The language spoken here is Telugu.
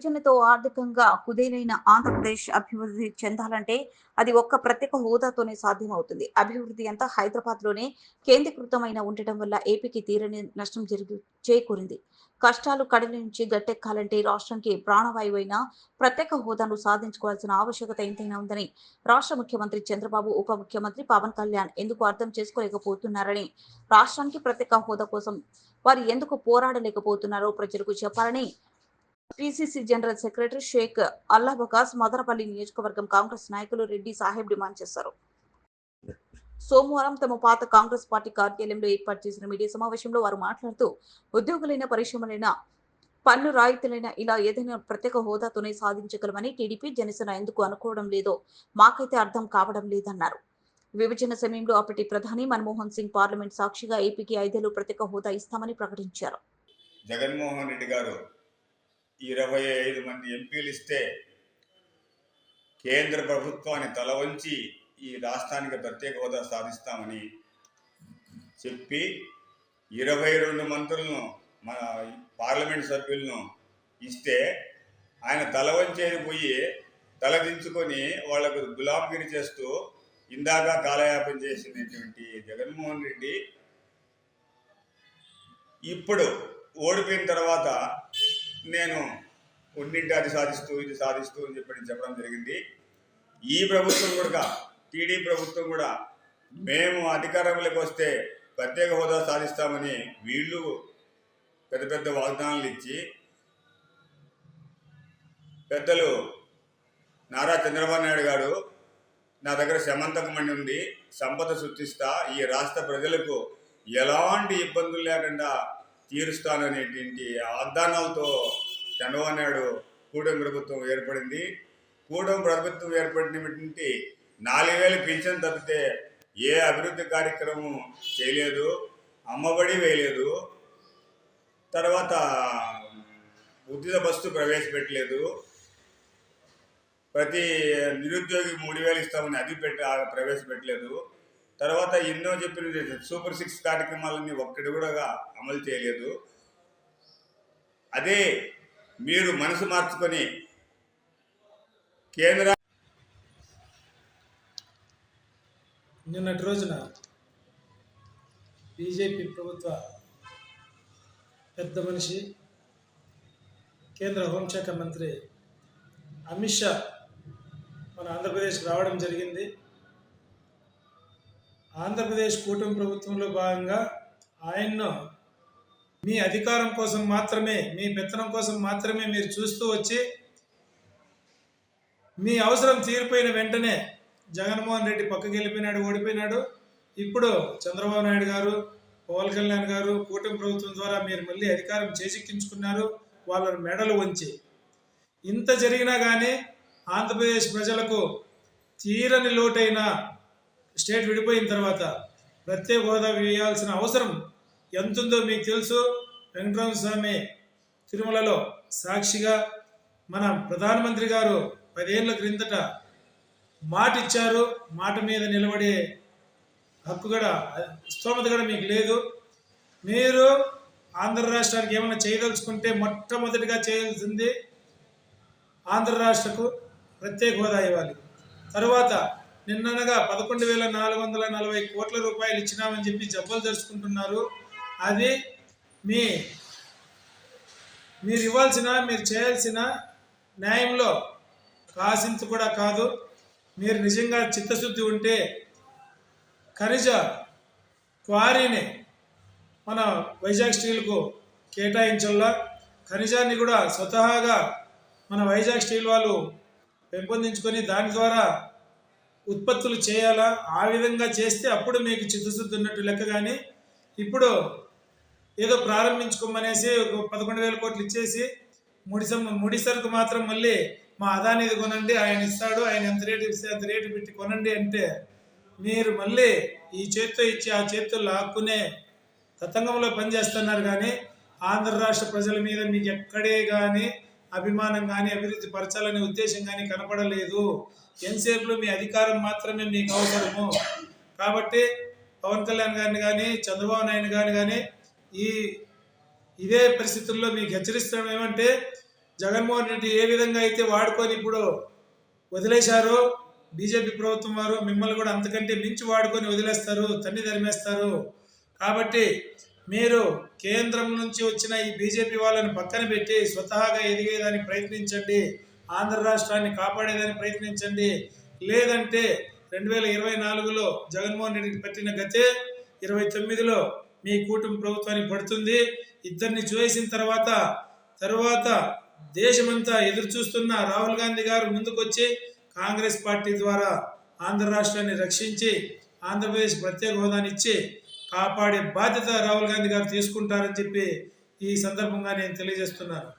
పెట్టుబడులతో ఆర్థికంగా కుదేలైన ఆంధ్రప్రదేశ్ అభివృద్ధి చెందాలంటే అది ఒక్క ప్రత్యేక హోదాతోనే సాధ్యమవుతుంది. అభివృద్ధి అంతా హైదరాబాద్లోనే కేంద్రీకృతమైన ఉండటం వల్ల ఏపీకి తీరని నష్టం జరిగి చేకూరింది. కష్టాలు కడలి నుంచి గట్టెక్కాలంటే రాష్ట్రానికి ప్రాణవాయువు అయిన ప్రత్యేక హోదాను సాధించుకోవాల్సిన ఆవశ్యకత ఎంతైనా ఉందని రాష్ట్ర ముఖ్యమంత్రి చంద్రబాబు ఉప ముఖ్యమంత్రి పవన్ కళ్యాణ్ ఎందుకు అర్థం చేసుకోలేకపోతున్నారని రాష్ట్రానికి ప్రత్యేక హోదా కోసం వారు ఎందుకు పోరాడలేకపోతున్నారో ప్రజలకు చెప్పాలని PCC general secretary Shaik Allabakas Madanapalle నియోజకవర్గం కాంగ్రెస్ నాయకులు రెడ్డి సాహెబ్ డిమాండ్ చేశారు. సోమవారం తమ పాత కాంగ్రెస్ పార్టీ కార్యాలయంలో ఏర్పాటు చేసిన మీడియా సమావేశంలో వారు మాట్లాడుతూ ఉద్యోగులైన పరిశ్రమలైన పన్ను రాయితీలైన ఇలా ఏదైనా ప్రత్యేక హోదాతోనే సాధించగలమని టీడీపీ జనసేన ఎందుకు అనుకోవడం లేదో మాకైతే అర్థం కావడం లేదన్నారు. విభజన సమయంలో అప్పటి ప్రధాని మన్మోహన్ సింగ్ పార్లమెంట్ సాక్షిగా ఏపీకి ఐదేళ్ళు ప్రత్యేక హోదా ఇస్తామని ప్రకటించారు. జగన్మోహన్ రెడ్డి గారు ఇరవై ఐదు మంది ఎంపీలు ఇస్తే కేంద్ర ప్రభుత్వాన్ని తల వంచి ఈ రాష్ట్రానికి ప్రత్యేక హోదా సాధిస్తామని చెప్పి ఇరవై రెండు మంత్రులను మన పార్లమెంట్ సభ్యులను ఇస్తే ఆయన తల వంచేది పోయి తలదించుకొని వాళ్ళకు గులాంగిరి చేస్తూ ఇందాక కాలయాపన చేసినటువంటి జగన్మోహన్ రెడ్డి ఇప్పుడు ఓడిపోయిన తర్వాత నేను కొన్నింటి అది సాధిస్తూ ఇది సాధిస్తూ అని చెప్పి చెప్పడం జరిగింది. ఈ ప్రభుత్వం కూడా టీడీ ప్రభుత్వం కూడా మేము అధికారంలోకి వస్తే ప్రత్యేక హోదా సాధిస్తామని వీళ్ళు పెద్ద పెద్ద వాగ్దానాలు ఇచ్చి పెద్దలు నారా చంద్రబాబు నాయుడు గారు నా దగ్గర శమంతకమణి ఉంది సంపద సృష్టిస్తా ఈ రాష్ట్ర ప్రజలకు ఎలాంటి ఇబ్బందులు లేకుండా తీరుస్తాననేటువంటి వాగ్దానాలతో చంద్రబాబు నాయుడు కూటమి ప్రభుత్వం ఏర్పడింది. కూటమి ప్రభుత్వం ఏర్పడినటువంటి నాలుగు వేలు పింఛన్ తప్పితే ఏ అభివృద్ధి కార్యక్రమం చేయలేదు అమ్మబడి వేయలేదు తర్వాత ఉచిత బస్సు ప్రవేశపెట్టలేదు. ప్రతి నిరుద్యోగి మూడు వేలు ఇస్తామని అది పెట్టి ప్రవేశపెట్టలేదు. తర్వాత ఎన్నో చెప్పిన సూపర్ సిక్స్ కార్యక్రమాలన్నీ ఒక్కటి కూడా అమలు చేయలేదు. అదే మీరు మనసు మార్చుకొని కేంద్ర నిన్నటి రోజున బీజేపీ ప్రభుత్వ పెద్ద మనిషి కేంద్ర హోంశాఖ మంత్రి అమిత్ షా మన ఆంధ్రప్రదేశ్ రావడం జరిగింది. ఆంధ్రప్రదేశ్ కూటమి ప్రభుత్వంలో భాగంగా ఆయన్ను మీ అధికారం కోసం మాత్రమే మీ పెత్తనం కోసం మాత్రమే మీరు చూస్తూ వచ్చి మీ అవసరం తీరిపోయిన వెంటనే జగన్మోహన్ రెడ్డి పక్కకి వెళ్ళిపోయినాడు ఓడిపోయినాడు. ఇప్పుడు చంద్రబాబు నాయుడు గారు పవన్ కళ్యాణ్ గారు కూటమి ప్రభుత్వం ద్వారా మీరు మళ్ళీ అధికారం చేజిక్కించుకున్నారు వాళ్ళ మెడలు వంచి. ఇంత జరిగినా కానీ ఆంధ్రప్రదేశ్ ప్రజలకు తీరని లోటైన స్టేట్ విడిపోయిన తర్వాత ప్రత్యేక హోదా వేయాల్సిన అవసరం ఎంతుందో మీకు తెలుసు. వెంకటరామ స్వామి తిరుమలలో సాక్షిగా మన ప్రధానమంత్రి గారు పదేళ్ళ క్రిందట మాట ఇచ్చారు. మాట మీద నిలబడే హక్కు కూడా స్తోమత కూడా మీకు లేదు. మీరు ఆంధ్ర రాష్ట్రానికి ఏమైనా చేయదలుచుకుంటే మొట్టమొదటిగా చేయాల్సింది ఆంధ్ర రాష్ట్రకు ప్రత్యేక హోదా ఇవ్వాలి. తరువాత నిన్ననగా పదకొండు వేల నాలుగు వందల నలభై కోట్ల రూపాయలు ఇచ్చినామని చెప్పి జబ్బలు జరుచుకుంటున్నారు. అది మీ మీరు ఇవ్వాల్సిన మీరు చేయాల్సిన న్యాయంలో కాసింత కూడా కాదు. మీరు నిజంగా చిత్తశుద్ధి ఉంటే ఖనిజ క్వారీని మన వైజాగ్ స్టీల్కు కేటాయించల్లా. ఖనిజాన్ని కూడా స్వతహాగా మన వైజాగ్ స్టీల్ వాళ్ళు పెంపొందించుకొని దాని ద్వారా ఉత్పత్తులు చేయాలా? ఆ విధంగా చేస్తే అప్పుడు మీకు చిత్తశుద్ధి ఉన్నట్టు లెక్క కానీ ఇప్పుడు ఏదో ప్రారంభించుకోమనేసి ఒక పదకొండు వేల కోట్లు ఇచ్చేసి ముడి సమ్- ముడి సరుకు మాత్రం మళ్ళీ మా అదానిది కొనండి ఆయన ఇస్తాడు ఆయన ఎంత రేటు ఇస్తే అంత రేటు పెట్టి కొనండి అంటే మీరు మళ్ళీ ఈ చేత్తో ఇచ్చి ఆ చేత్తో లాక్కునే తతంగంలో పనిచేస్తున్నారు కానీ ఆంధ్ర రాష్ట్ర ప్రజల మీద మీకు ఎక్కడే కానీ అభిమానం కానీ అభివృద్ధి పరచాలనే ఉద్దేశం కానీ కనపడలేదు. ఎంతసేపులో మీ అధికారం మాత్రమే మీకు అవసరము. కాబట్టి పవన్ కళ్యాణ్ గారిని కానీ చంద్రబాబు నాయుడు గారిని కానీ ఈ ఇదే పరిస్థితుల్లో మీకు హెచ్చరిస్తాం ఏమంటే జగన్మోహన్ రెడ్డి ఏ విధంగా అయితే వాడుకొని ఇప్పుడు వదిలేశారో బీజేపీ ప్రభుత్వం వారు మిమ్మల్ని కూడా అంతకంటే మించి వాడుకొని వదిలేస్తారు తన్ని తరిమేస్తారు. కాబట్టి మీరు కేంద్రం నుంచి వచ్చిన ఈ బీజేపీ వాళ్ళని పక్కన పెట్టి స్వతహాగా ఎదిగేదానికి ప్రయత్నించండి. ఆంధ్ర రాష్ట్రాన్ని కాపాడేదానికి ప్రయత్నించండి. లేదంటే రెండు వేల ఇరవై నాలుగులో జగన్మోహన్ రెడ్డికి పట్టిన గతే ఇరవై తొమ్మిదిలో మీ కూటమి ప్రభుత్వానికి పడుతుంది. ఇద్దరిని చూసిన తర్వాత తర్వాత దేశమంతా ఎదురు చూస్తున్న రాహుల్ గాంధీ గారు ముందుకొచ్చి కాంగ్రెస్ పార్టీ ద్వారా ఆంధ్ర రాష్ట్రాన్ని రక్షించి ఆంధ్రప్రదేశ్ ప్రత్యేక హోదానిచ్చి కాపాడే బాధ్యత రాహుల్ గాంధీ గారు తీసుకుంటారని చెప్పి ఈ సందర్భంగా నేను తెలియజేస్తున్నాను.